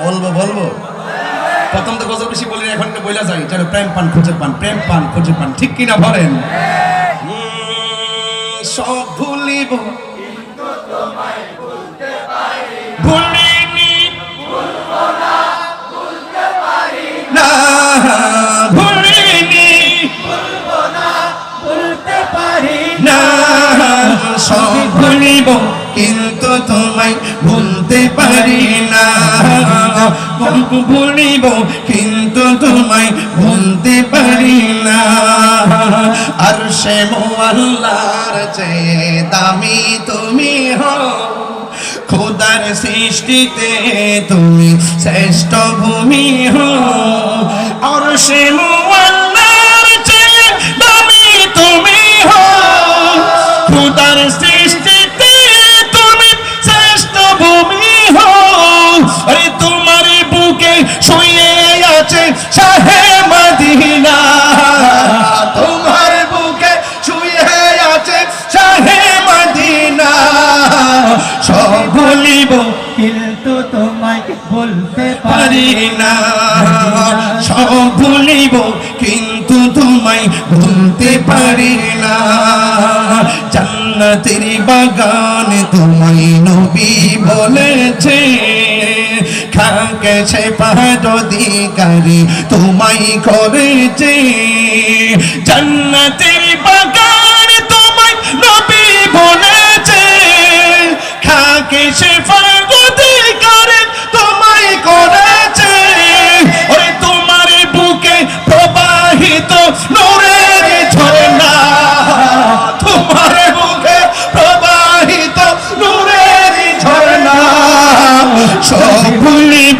বলব। বলব প্রথম তো গজল বেশি বলি এখন তো বইলা যাই। যেন প্রেম পান, খুঁজে পান, প্রেম পান, খুঁজে পান। ঠিক কিনা ভরেন সব ভুলিব ভুলিব কিন্তু তোমায় ভুলতে পারি না। আর সে মোয়াল্লার চেয়ে দামি তুমি হও। খোদার সৃষ্টিতে তুমি শ্রেষ্ঠ ভূমি হো আর সে কিন্তু তোমায় বলতে পারি না। সব ভুলিব কিন্তু তোমায় ভুলতে পারি না। জান্নাতের বাগান তোমায় নবী বলেছে। খাকেছে পাদধিকারী তোমায় করেছে। জান্নাতের বাগান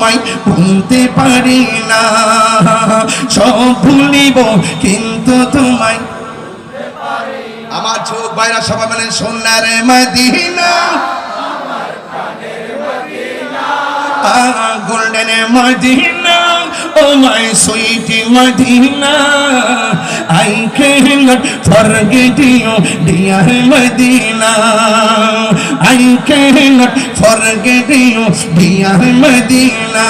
তোমায় ভুলতে পারি না। সব ভুলিব, কিন্তু তোমায় আমার চোখ বাইরা সবাই মানে সোনারে Madina. Golden Madina, oh my sweet Madina. I cannot forget you, dear Madina. I cannot forget you dear Madina.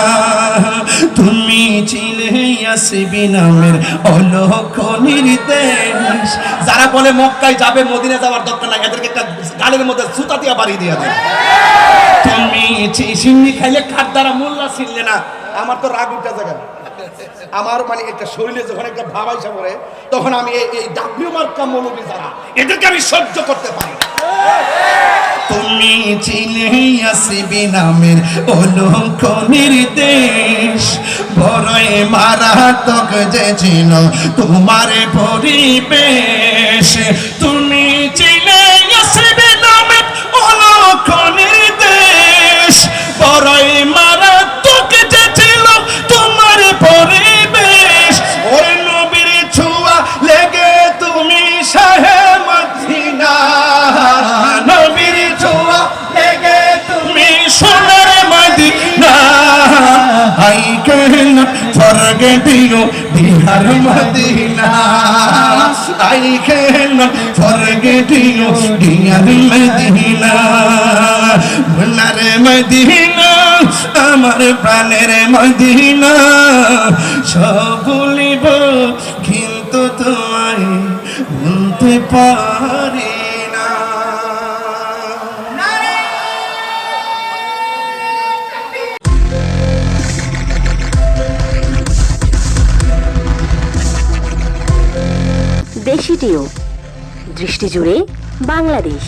তুমি ছিলে আসবি নামের অলোক নির্দেশ। যারা বলে মক্কায় যাবে, মদিনা যাওয়ার দরকার নাই, এদেরকে একটা গালের মধ্যে সুতা দিয়া বাড়ি দিয়ে দেয় তুমি চিনি খাইলে খাট দ্বারা মোল্লা ছিললে না। আমার তো রাগ উঠা জায়গা আমার মানে একটা শরীরে যখন একটা ভাব আইসা পড়ে, তখন আমি এই- ডাব্লিউ মার্কা মৌলবী যারা, এদেরকে আমি সহ্য করতে পারি। তুমি চিনে আসবি নামের অলঙ্ক নির্দেশ। বড়ই মারাত্মক যে ছিল তোমার পরিবেশ। তুমি চিনে I can be here Madina. I can forget you Madina. সোনার মদিনা, আমার প্রাণের মদিনা। সব ভুলিব, কিন্তু তোমায় ভুলতে পারি। দেশি টিউব দৃষ্টি জুড়ে বাংলাদেশ।